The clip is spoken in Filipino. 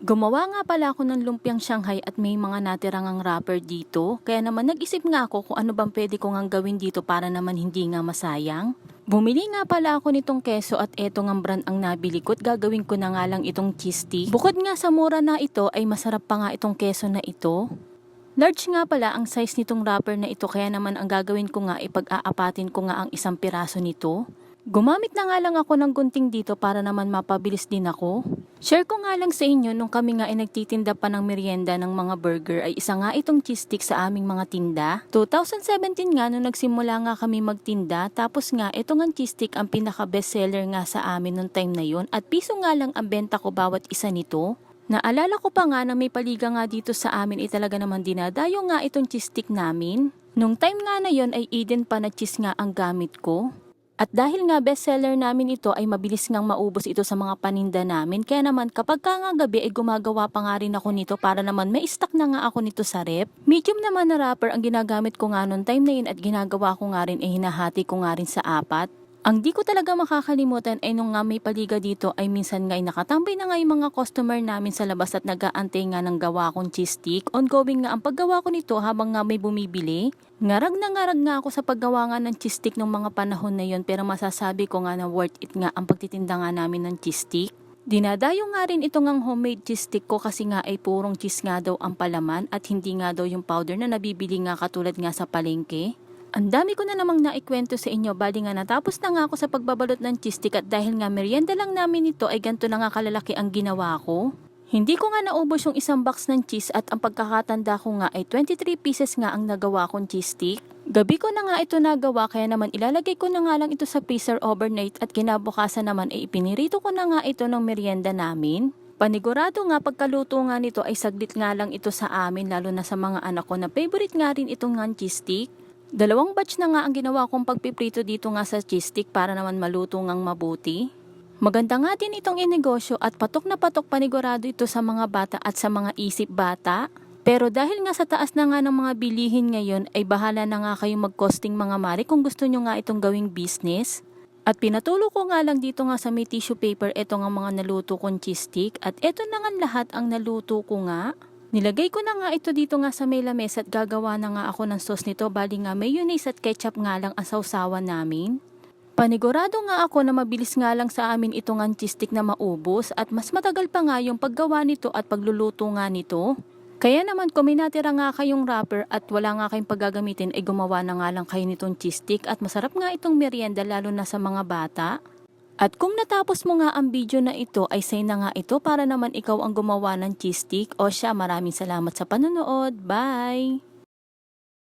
Gumawa nga pala ako ng lumpiang Shanghai at may mga natirang ang wrapper dito. Kaya naman nag-isip nga ako kung ano bang pwede ko nga gawin dito para naman hindi nga masayang. Bumili nga pala ako nitong keso at eto nga brand ang nabili ko at gagawin ko na nga lang itong cheese stick. Bukod nga sa mura na ito ay masarap pa nga itong keso na ito. Large nga pala ang size nitong wrapper na ito kaya naman ang gagawin ko nga ipag-aapatin ko nga ang isang piraso nito. Gumamit na nga lang ako ng gunting dito para naman mapabilis din ako. Share ko nga lang sa inyo nung kami nga ay nagtitinda pa ng merienda ng mga burger ay isa nga itong cheese stick sa aming mga tinda. 2017 nga nung nagsimula nga kami magtinda tapos nga ito nga cheese stick ang pinaka bestseller nga sa amin nung time na yon at piso nga lang ang benta ko bawat isa nito. Naalala ko pa nga na may paliga nga dito sa amin ay talaga naman dinadayo nga itong cheese stick namin. Nung time nga na yon ay Eden pa na cheese nga ang gamit ko. At dahil nga bestseller namin ito ay mabilis ngang maubos ito sa mga paninda namin. Kaya naman kapag ka nga gabi ay gumagawa pa nga rin ako nito para naman may stock na nga ako nito sa rep. Medium naman na wrapper ang ginagamit ko nga noong time na yun at ginagawa ko nga rin ay hinahati ko nga rin sa apat. Ang di ko talaga makakalimutan ay nung nga may paliga dito ay minsan nga ay nakatambay na nga yung mga customer namin sa labas at nag-aantay nga ng gawa kong cheese stick. Ongoing nga ang paggawa ko nito habang nga may bumibili. Ngarag na ngarag nga ako sa paggawa nga ng cheese stick nung mga panahon na yon pero masasabi ko nga na worth it nga ang pagtitinda nga namin ng cheese stick. Dinadayo nga rin ito ngang homemade cheese stick ko kasi nga ay purong cheese nga daw ang palaman at hindi nga daw yung powder na nabibili nga katulad nga sa palengke. Ang dami ko na namang naikwento sa inyo, bali nga natapos na nga ako sa pagbabalot ng cheese stick at dahil nga merienda lang namin ito ay ganito na nga kalalaki ang ginawa ko. Hindi ko nga naubos yung isang box ng cheese at ang pagkakatanda ko nga ay 23 pieces nga ang nagawa kong cheese stick. Gabi ko na nga ito nagawa kaya naman ilalagay ko na nga lang ito sa freezer overnight at kinabukasan naman ay ipinirito ko na nga ito ng merienda namin. Panigurado nga pagkaluto nga nito ay saglit nga lang ito sa amin lalo na sa mga anak ko na favorite nga rin itong nga cheese stick. Dalawang batch na nga ang ginawa kong pagpiprito dito nga sa cheese stick para naman maluto ngang mabuti. Maganda nga din itong inegosyo at patok na patok panigurado ito sa mga bata at sa mga isip bata. Pero dahil nga sa taas na nga ng mga bilihin ngayon ay bahala na nga kayong mag-costing mga mari kung gusto nyo nga itong gawing business. At pinatulo ko nga lang dito nga sa may tissue paper ito nga mga naluto kong cheese stick at ito na nga lahat ang naluto ko nga. Nilagay ko na nga ito dito nga sa may lamesa at gagawa na nga ako ng sauce nito bali nga mayonnaise at ketchup nga lang ang sausawan namin. Panigurado nga ako na mabilis nga lang sa amin ito nga cheese stick na maubos at mas matagal pa nga yung paggawa nito at pagluluto nga nito. Kaya naman kung may natira nga kayong wrapper at wala nga kayong paggagamitin ay gumawa na nga lang kayo nitong cheese stick at masarap nga itong merienda lalo na sa mga bata. At kung natapos mo nga ang video na ito ay say na nga ito para naman ikaw ang gumawa ng cheese stick o siya maraming salamat sa panonood. Bye!